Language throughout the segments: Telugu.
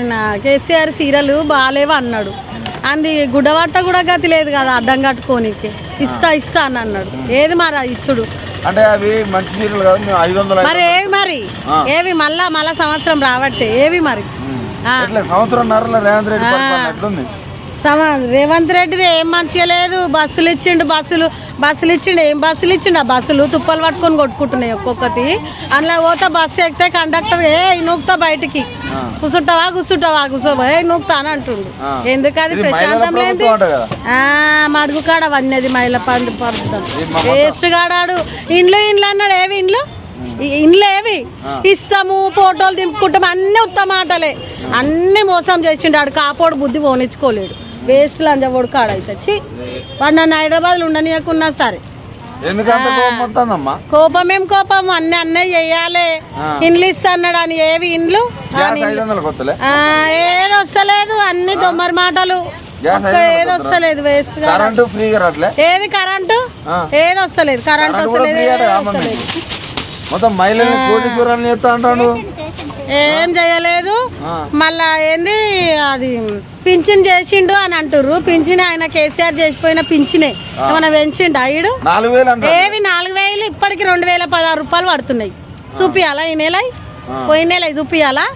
ఆయన కేసీఆర్ సీరియల్ బాగాలేవు అన్నాడు. అంది గుడ్డబట్ట కూడా గతి లేదు కదా అడ్డం కట్టుకోనికి. ఇస్తా ఇస్తా అని అన్నాడు. ఏది మరి ఇచ్చుడు? అంటే అవి మంచి చీరలు కాదు మేము ఐదు వందలు మరి ఏవి మరి? ఏవి మళ్ళా మళ్ళా సంవత్సరం రావట్టే ఏవి మరి? సంవత్సరం నరలో రేవంత్ రెడ్డి సమ రేవంత్ రెడ్డిది ఏం మంచిగా లేదు. బస్సులు ఇచ్చిండు బస్సులు బస్సులు ఇచ్చిండు ఏం బస్సులు ఇచ్చిండు? ఆ బస్సులు తుప్పలు పట్టుకొని కొట్టుకుంటున్నాయి ఒక్కొక్కటి. అందులో పోతే బస్సు ఎక్కితే కండక్టర్ ఏ నూకుతా బయటికి. కూర్చుంటావా కూర్చుంటావా? కూర్చోబా ఏ నూకుతా అని అంటుండు. ఆ. ఎందుకు అది ఇది మహిళల ప్రశాంతం లేదు మడుగు కాడ వన్నది మహిళ పండు మా వేస్ట్ గాడాడు ఇండ్లు ఇండ్లు అన్నాడు. ఏవి ఇండ్లు? ఇండ్లు ఏవి? ఇస్తాము ఫోటోలు దింపుకుంటాము అన్ని ఉత్తమ మాటలే. అన్ని మోసం చేసిండు. ఆడు కాపోడు బుద్ధి పోనిచ్చుకోలేడు. వేస్ట్ లంజబోడు కాడైతే చి వాడు నన్ను హైదరాబాద్లో ఉండనీయకున్నా సరే. కోపం ఏం కోపం? అన్ని అన్నీ చెయ్యాలి ఇండ్లు ఇస్తా అన్నాడు అని ఏవి ఇండ్లు? ఏది వస్తలేదు. అన్ని దొమ్మరి మాటలు. ఏది వస్తలేదు వేస్ట్ ఏది కరెంటు. ఏది వస్తలేదు. కరెంట్ వస్తలేదు. మొత్తం మహిళల్ని కోటీశ్వరాన్ని చేస్తా అంటాడు. ఏం చేయలేదు. మళ్ళా ఏంది అది పింఛన్ చేసిండు అని అంటుర్రు. పింఛన్ ఆయన కేసీఆర్ చేసిపోయిన పింఛనే. ఏమైనా పెంచిండు అంటాడు. ఏవి నాలుగు వేలు ఇప్పటికి రెండు వేల పదహారు రూపాయలు పడుతున్నాయి. చూపియాలా ఈ నెల? పోయిన నెల చూపియాలా.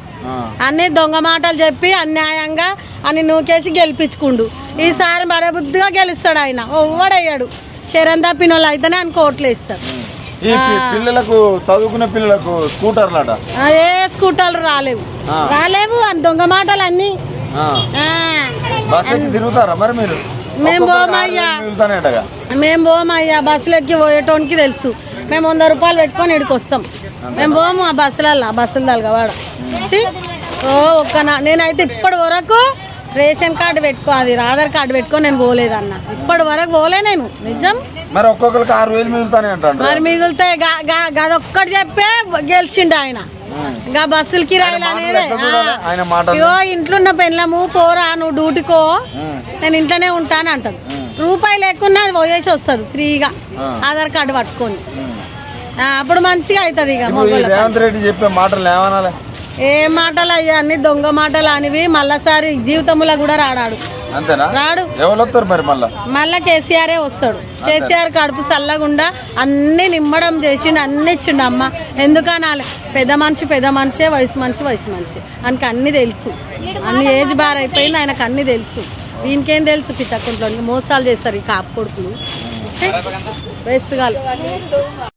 అన్ని దొంగ మాటలు చెప్పి అన్యాయంగా అని నూకేసి గెలిపించుకుండు. ఈసారి బుద్ధిగా గెలుస్తాడు ఆయన. ఒవ్వడయ్యాడు. శరం తప్పిన వాళ్ళు అయితేనే ఆయన కోట్లు వేస్తాడు ఈ పిల్లలకు చదువుకునే పిల్లలకు స్కూటర్లట? ఆ, ఏ స్కూటర్లు రాలేవు. రాలేవు అని దొంగ మాటలు అన్ని బస్ ఎక్కి తిరుగుతారా మరి మీరు? మేము పోమయ్యా. మేము పోమయ్యా బస్సులు ఎక్కి పోయేటోనికి తెలుసు. మేము వంద రూపాయలు పెట్టుకొని ఇక్కడికి వస్తాం మేము పోము ఆ బస్సులల్లో ఆ బస్సులు తలగవాడ ఓ ఒక్క నేనైతే ఇప్పటి వరకు రేషన్ కార్డు పెట్టుకో అది ఆధార్ కార్డు పెట్టుకొని నేను పోలేదన్న. ఇప్పటి వరకు పోలే నేను నిజం? మరి ఒక్కొక్కరికి ఆరు వేలు మిగులుతానే మరి మిగిలితే గా- గా- గదొక్కటి చెప్పే గెలిచిండు ఆయన. గా బస్సులు కిరాయిలు అనేది. అయ్యో ఇంట్లో ఉన్న పెళ్ళము పోరా నువ్వు డ్యూటీకో. నేను ఇంట్లోనే ఉంటాను అంటది. రూపాయి లేకున్నా అది పోయేసి వస్తుంది ఫ్రీగా. ఆధార్ కార్డు పట్టుకొని. అప్పుడు మంచిగా అవుతుంది ఇక రేవంత్ రెడ్డి చెప్పే మాటలు ఏమనాలి? ఏ మాటలు అయ్యా అన్ని దొంగ మాటలు అనివి మళ్ళాసారి జీవితంలో కూడా రాడాడు. రాడు. మళ్ళా? కేసీఆరే వస్తాడు. కేసీఆర్ కడుపు చల్లగుండా అన్ని నిమ్మడం చేసిండు అన్ని ఇచ్చిండు అమ్మ. ఎందుకనాలి పెద్ద మనిషి పెద్ద మనిషే వయసు మంచి వయసు మంచి ఆయనకి అన్ని తెలుసు. అన్ని ఏజ్ బార్ అయిపోయింది ఆయనకు అన్ని తెలుసు. దీనికేం తెలుసు? పిచ్చకుంట్లో మోసాలు చేస్తారు ఈ కాపు కొడుకులు. వేస్ట్ గాలు